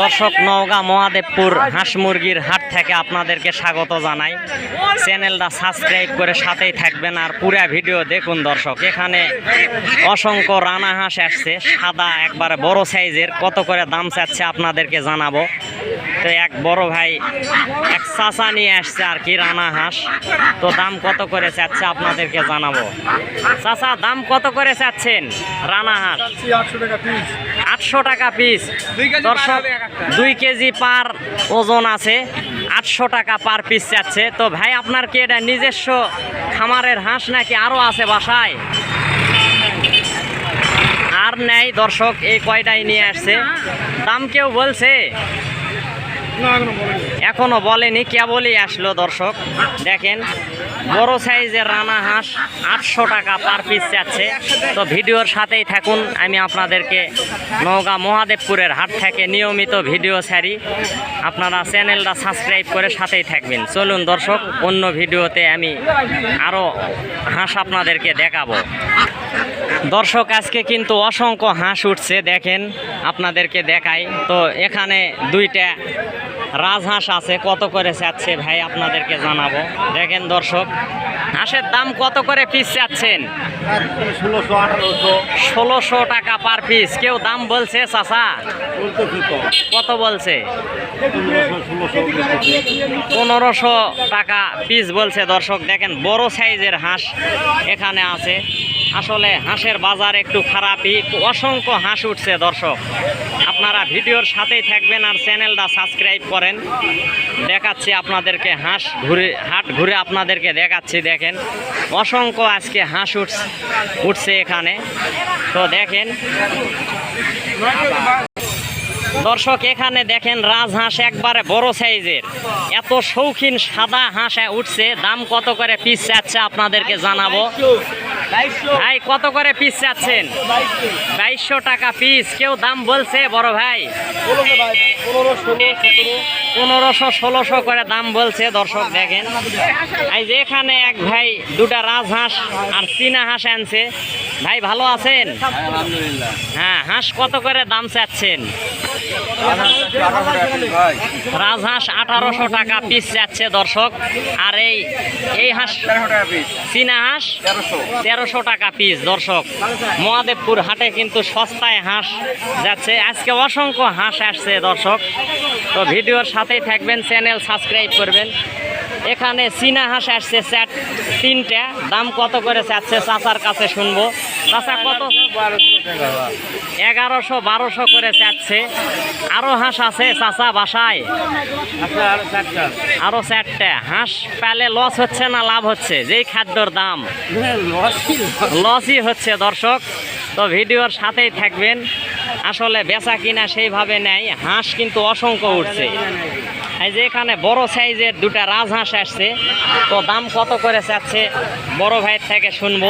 দর্শক, নওগাঁ, মহাদেবপুর হাঁস মুরগির হাট থেকে আপনাদেরকে স্বাগত জানাই। চ্যানেলটা সাবস্ক্রাইব করে সাথেই থাকবেন আর পুরা ভিডিও দেখুন দর্শক। এখানে অসংখ্য রানা হাঁস আসছে, সাদা, একবারে বড় সাইজের, কত করে দাম চাচ্ছে আপনাদেরকে জানাব। তো এক বড় ভাই, এক চাচা নিয়ে আসছে আর কি রানা হাঁস। তো দাম কত করে চাচ্ছে আপনাদেরকে জানাব। চাচা, দাম কত করে চাচ্ছেন রানা হাঁস? আটশো টাকা পিস দর্শক দুই কেজি পার ওজন আছে। আটশো টাকা পার পিস চাচ্ছে তো ভাই আপনার কি এটা নিজস্ব খামারের হাঁস নাকি আরও আছে বাসায়? আর নেয় দর্শক এই কয়টাই নিয়ে আসছে। দাম কেউ বলছে? এখনও বলেনি। কেবলই আসলো দর্শক। দেখেন, বড় সাইজের রানা হাঁস আটশো টাকা পার পিস যাচ্ছে। তো ভিডিওর সাথেই থাকুন, আমি আপনাদেরকে নওগাঁ মহাদেবপুরের হাট থেকে নিয়মিত ভিডিও ছাড়ি। আপনারা চ্যানেলটা সাবস্ক্রাইব করে সাথেই থাকবেন। চলুন দর্শক, অন্য ভিডিওতে আমি আরও হাঁস আপনাদেরকে দেখাবো। দর্শক, আজকে কিন্তু অসংখ্য হাঁস উঠছে, দেখেন, আপনাদেরকে দেখাই। তো এখানে দুইটা রাজহাঁস আছে, কত করে চাচ্ছে ভাই আপনাদেরকে জানাব। দেখেন দর্শক, হাঁসের দাম কত করে পিস চাচ্ছেন? ষোলোশো টাকা পার পিস কেউ দাম বলছে চাচা? কত বলছে? পনেরোশো টাকা পিস বলছে দর্শক। দেখেন বড় সাইজের হাঁস এখানে আছে। আসলে হাঁসের বাজার একটু খারাপই অসংখ্য হাঁস উঠছে দর্শক। আপনারা ভিডিওর সাথেই থাকবেন আর চ্যানেলটা সাবস্ক্রাইব করেন। দেখাচ্ছি আপনাদেরকে হাঁস ঘুরে, হাট ঘুরে আপনাদেরকে দেখাচ্ছি, দেখেন। অসংখ্য আজকে হাঁস উঠছে উঠছে এখানে। তো দেখেন। দর্শক, এখানে দেখেন রাজহাঁস একবারে বড় সাইজের। এত শৌখিন সাদা হাঁস উঠছে। দাম কত করে পিস চাচ্ছে আপনাদেরকে জানাব। ভাই কত করে পিস চাচ্ছেন? বাইশশো টাকা পিস কেউ দাম বলছে বড় ভাই? পনেরোশো ষোলোশো করে দাম বলছে দর্শক দেখেন। এই যে এখানে এক ভাই দুটা রাজহাঁস আর চীনা হাঁস আনছে। ভাই ভালো আছেন? হ্যাঁ হাঁস কত করে দাম চাচ্ছেন? রাজহাঁস আঠারোশো টাকা পিস যাচ্ছে দর্শক। আর এই এই হাঁস চীনা হাঁস তেরোশো তেরোশো টাকা পিস দর্শক। মহাদেবপুর হাটে কিন্তু সস্তায় হাঁস যাচ্ছে। আজকে অসংখ্য হাঁস আসছে, দর্শক। তো ভিডিওর সাথেই থাকবেন, চ্যানেল সাবস্ক্রাইব করবেন। এখানে চীনা হাঁস আসছে স্যাট তিনটা। দাম কত করে চাচ্ছে, চাচার কাছে শুনব। চাচা কত? এগারোশো, বারোশো করে চাচ্ছে। আরও হাঁস আছে চাচা বাসায়? আরও চারটে। হাঁস পেলে লস হচ্ছে না লাভ হচ্ছে? যেই খাদ্যর দাম। লসই হচ্ছে, দর্শক। তো ভিডিওর সাথেই থাকবেন। আসলে বেচা কিনা সেইভাবে নেয় হাঁস কিন্তু অসংখ্য উঠছে। এই যে এখানে বড় সাইজের দুটা রাজহাঁস আসছে। তো দাম কত করে চাচ্ছে? বড় ভাইয়ের থেকে শুনব।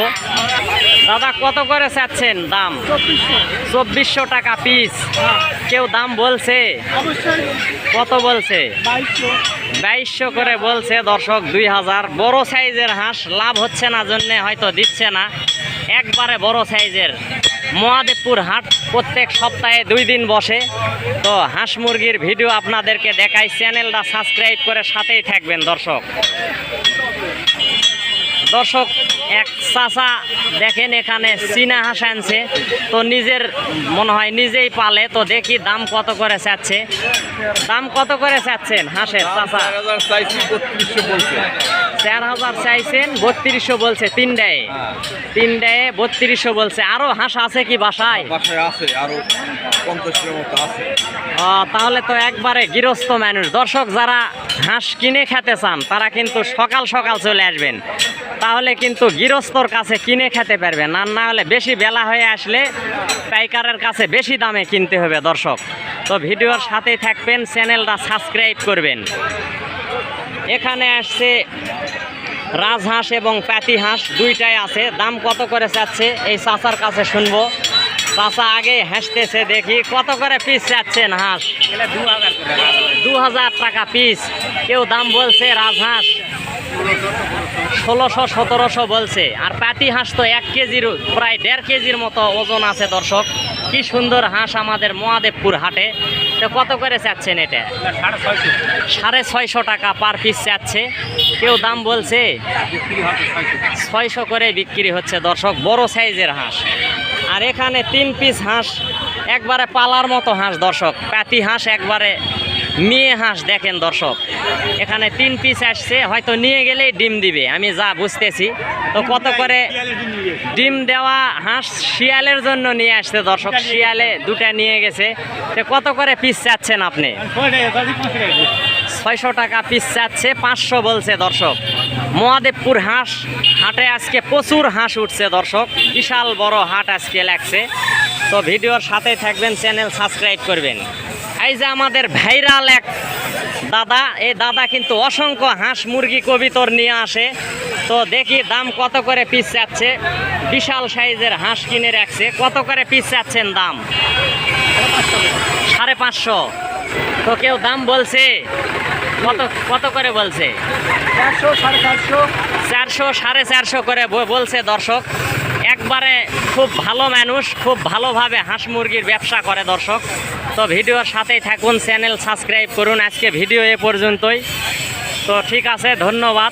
দাদা, কত করে চাচ্ছেন দাম? চব্বিশশো টাকা পিস কেউ দাম বলছে? কত বলছে? বাইশশো করে বলছে দর্শক, দুই হাজার। বড় সাইজের হাঁস, লাভ হচ্ছে না জন্যে হয়তো দিচ্ছে না। একবারে বড় সাইজের। মহাদেবপুর হাট প্রত্যেক সপ্তাহে দুই দিন বসে। তো হাঁস মুরগির ভিডিও আপনাদেরকে দেখাই। চ্যানেলটা সাবস্ক্রাইব করে সাথেই থাকবেন দর্শক। দর্শক এক চাচা দেখেন এখানে চীনা হাঁস আনছে তো নিজের মনে হয় নিজেই পালে। তো দেখি দাম কত করে চাচ্ছে। দাম কত করে চাচ্ছেন হাঁসের চাচা? চার হাজার চাইছেন বত্রিশশো বলছে তিনটায় তিনটায় বত্রিশশো বলছে। আরও হাঁস আছে কি বাসায়? বাসায় আছে আরও পঞ্চাশের মতো আছে। ও, তাহলে তো একবারে গৃহস্থ মানুষ। দর্শক যারা হাঁস কিনে খেতে চান তারা কিন্তু সকাল সকাল চলে আসবেন। তাহলে কিন্তু গৃহস্থর কাছে কিনে খেতে পারবেন। আর না হলে বেশি বেলা হয়ে আসলে পাইকারের কাছে বেশি দামে কিনতে হবে দর্শক। তো ভিডিওর সাথেই থাকবেন, চ্যানেলটা সাবস্ক্রাইব করবেন। এখানে আসছে রাজহাঁস এবং প্যাতি হাঁস দুইটাই আছে। দাম কত করে চাচ্ছে? এই চাচার কাছে শুনব। চাচা আগে হাসতেছে, দেখি কত করে পিস চাচ্ছেন হাঁস? দু হাজার টাকা পিস কেউ দাম বলছে রাজহাঁস। ষোলোশো সতেরোশো বলছে। আর পাতি হাঁস তো এক কেজির, প্রায় দেড় কেজির মতো ওজন আছে দর্শক। কি সুন্দর হাঁস আমাদের মহাদেবপুর হাটে। তো কত করে চাচ্ছেন এটা? সাড়ে ছয়শো টাকা পার পিস চাচ্ছে। কেউ দাম বলছে ছয়শো করে বিক্রি হচ্ছে দর্শক, বড় সাইজের হাঁস। আর এখানে তিন পিস হাঁস, একবারে পালার মতো হাঁস দর্শক। পাতি হাঁস একবারে মেয়ে হাঁস দেখেন দর্শক। এখানে তিন পিস আসছে, হয়তো নিয়ে গেলেই ডিম দিবে, আমি যা বুঝতেছি। তো কত করে ডিম দেওয়া হাঁস শিয়ালের জন্য নিয়ে আসছে দর্শক, শিয়ালে দুটা নিয়ে গেছে। তো কত করে পিস চাচ্ছেন আপনি? ছয়শো টাকা পিস চাচ্ছে, পাঁচশো বলছে দর্শক। মহাদেবপুর হাঁস, হাটে আজকে প্রচুর হাঁস উঠছে দর্শক। বিশাল বড় হাট আজকে লাগছে। তো ভিডিওর সাথে থাকবেন, চ্যানেল সাবস্ক্রাইব করবেন। এই যে আমাদের ভাইরাল এক দাদা এই দাদা কিন্তু অসংখ্য হাঁস মুরগি কবিতর নিয়ে আসে। তো দেখি দাম কত করে পিস চাচ্ছে বিশাল সাইজের হাঁস কিনে রাখছে। কত করে পিস চাচ্ছেন দাম? সাড়ে পাঁচশো। তো কেউ দাম বলছে? কত কত করে বলছে? চারশো সাড়ে চারশো। চারশো সাড়ে চারশো করে বলছে দর্শক। একবারে খুব ভালো মানুষ খুব ভালোভাবে হাঁস মুরগির ব্যবসা করে দর্শক। তো ভিডিওর সাথেই থাকুন, চ্যানেল সাবস্ক্রাইব করুন। আজকে ভিডিও এ পর্যন্তই। তো ঠিক আছে, ধন্যবাদ।